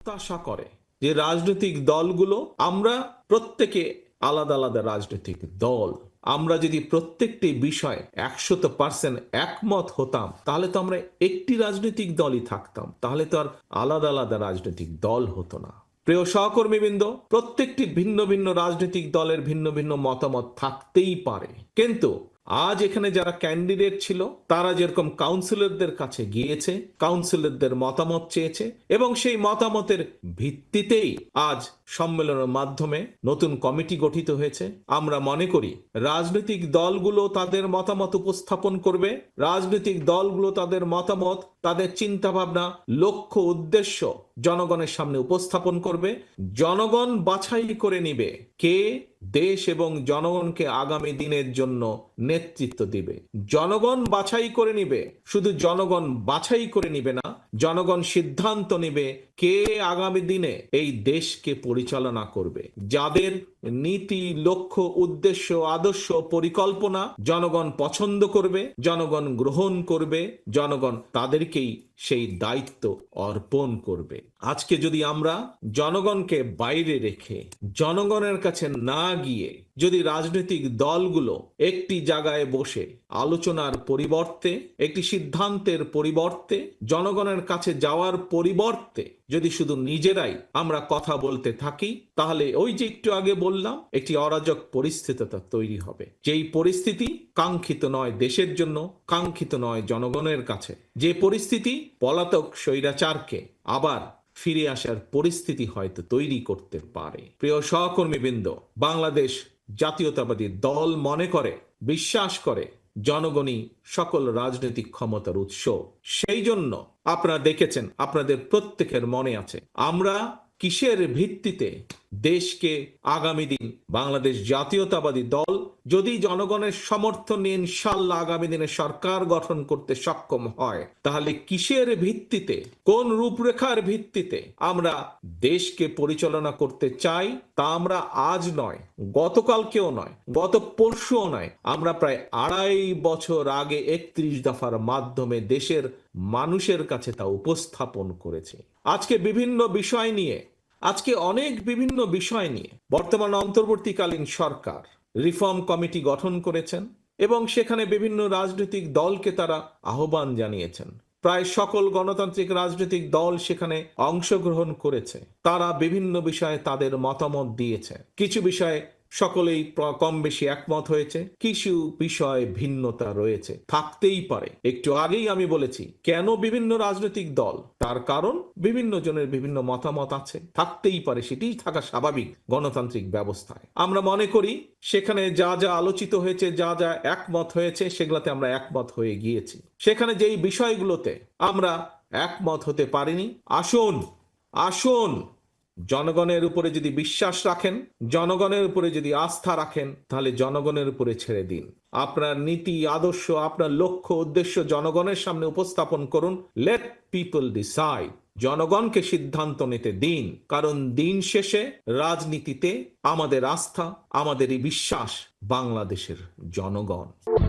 প্রত্যাশা করে যে রাজনৈতিক দলগুলো, আমরা প্রত্যেকে আলাদা আলাদা রাজনৈতিক দল। আমরা যদি প্রত্যেকটি বিষয় একশত পার্সেন্ট একমত হতাম, তাহলে তো আমরা একটি রাজনৈতিক দলই থাকতাম। তাহলে তো আর আলাদা আলাদা রাজনৈতিক দল হতো না। প্রিয় সহকর্মীবৃন্দ, প্রত্যেকটি ভিন্ন ভিন্ন রাজনৈতিক দলের ভিন্ন ভিন্ন মতামত থাকতেই পারে। কিন্তু আজ এখানে যারা ক্যান্ডিডেট ছিল, তারা যেরকম কাউন্সিলরদের কাছে গিয়েছে কাউন্সিলরদের মতামত চেয়েছে এবং সেই মতামতের ভিত্তিতেই আজ সম্মেলনের মাধ্যমে নতুন কমিটি গঠিত হয়েছে। আমরা মনে করি, রাজনৈতিক দলগুলো তাদের মতামত উপস্থাপন করবে, রাজনৈতিক দলগুলো তাদের মতামত, তাদের চিন্তাভাবনা, লক্ষ্য, উদ্দেশ্য জনগণের সামনে উপস্থাপন করবে, জনগণ বাছাই করে নিবে কে দেশ এবং জনগণকে আগামী দিনের জন্য নেতৃত্ব দিবে। জনগণ বাছাই করে নিবে। শুধু জনগণ বাছাই করে নিবে না, জনগণ সিদ্ধান্ত নেবে কে আগামী দিনে এই দেশকে পরিচালনা করবে। যাদের নীতি, লক্ষ্য, উদ্দেশ্য, আদর্শ, পরিকল্পনা জনগণ পছন্দ করবে, জনগণ গ্রহণ করবে, জনগণ তাদেরকেই সেই দায়িত্ব অর্পণ করবে। আজকে যদি আমরা জনগণকে বাইরে রেখে, জনগণের কাছে না গিয়ে যদি রাজনৈতিক দলগুলো একটি জায়গায় বসে আলোচনার পরিবর্তে, একটি সিদ্ধান্তের পরিবর্তে, জনগণের কাছে যাওয়ার পরিবর্তে যদি শুধু নিজেরাই আমরা কথা বলতে থাকি, তাহলে ওই যে একটু আগে বললাম, একটি অরাজক পরিস্থিতিটা তৈরি হবে। যেই পরিস্থিতি কাঙ্ক্ষিত নয় দেশের জন্য, কাঙ্ক্ষিত নয় জনগণের কাছে। যে পরিস্থিতি পলাতক স্বৈরাচারকে আবার ফিরে আসার পরিস্থিতি হয়তো তৈরি করতে পারে। প্রিয় সহকর্মীবৃন্দ, বাংলাদেশ জাতীয়তাবাদী দল মনে করে, বিশ্বাস করে জনগণই সকল রাজনৈতিক ক্ষমতার উৎস। সেই জন্য আপনারা দেখেছেন, আপনাদের প্রত্যেকের মনে আছে, আমরা কিসের ভিত্তিতে দেশকে আগামী দিন বাংলাদেশ জাতীয়তাবাদী দল যদি জনগণের সমর্থন ইনশাল্লাহ আগামী দিনে সরকার গঠন করতে সক্ষম হয়, তাহলে কিসের ভিত্তিতে, কোন রূপরেখার ভিত্তিতে আমরা দেশকে পরিচালনা করতে চাই, তা আমরা আজ নয়, গতকালকেও নয়, গত পরশুও নয়, আমরা প্রায় আড়াই বছর আগে একত্রিশ দফার মাধ্যমে দেশের মানুষের কাছে তা উপস্থাপন করেছে। আজকে বিভিন্ন বিষয় নিয়ে আজকে অনেক বিভিন্ন বিষয় নিয়ে বর্তমান অন্তর্বর্তীকালীন সরকার রিফর্ম কমিটি গঠন করেছেন এবং সেখানে বিভিন্ন রাজনৈতিক দলকে তারা আহ্বান জানিয়েছেন। প্রায় সকল গণতান্ত্রিক রাজনৈতিক দল সেখানে অংশগ্রহণ করেছে। তারা বিভিন্ন বিষয়ে তাদের মতামত দিয়েছে। কিছু বিষয়ে সকলেই কম বেশি একমত হয়েছে। কিছু বিষয়ে ভিন্নতা রয়েছে। থাকতেই পারে। একটু আগেই আমি বলেছি, কেন বিভিন্ন রাজনৈতিক দল, তার কারণ বিভিন্ন জনের বিভিন্ন মতামত আছে। থাকতেই পারে, সেটিই থাকা স্বাভাবিক গণতান্ত্রিক ব্যবস্থায়। আমরা মনে করি, সেখানে যা যা আলোচিত হয়েছে, যা যা একমত হয়েছে, সেগুলোতে আমরা একমত হয়ে গিয়েছি। সেখানে যেই বিষয়গুলোতে আমরা একমত হতে পারিনি, আসুন আসুন জনগণের উপরে যদি বিশ্বাস রাখেন, জনগণের উপরে যদি আস্থা রাখেন, তাহলে জনগণের উপরে ছেড়ে দিন। আপনার নীতি, আদর্শ, আপনার লক্ষ্য, উদ্দেশ্য জনগণের সামনে উপস্থাপন করুন। লেট পিপল ডিসাইড জনগণকে সিদ্ধান্ত নিতে দিন। কারণ দিন শেষে রাজনীতিতে আমাদের আস্থা আমাদের এই বিশ্বাস বাংলাদেশের জনগণ।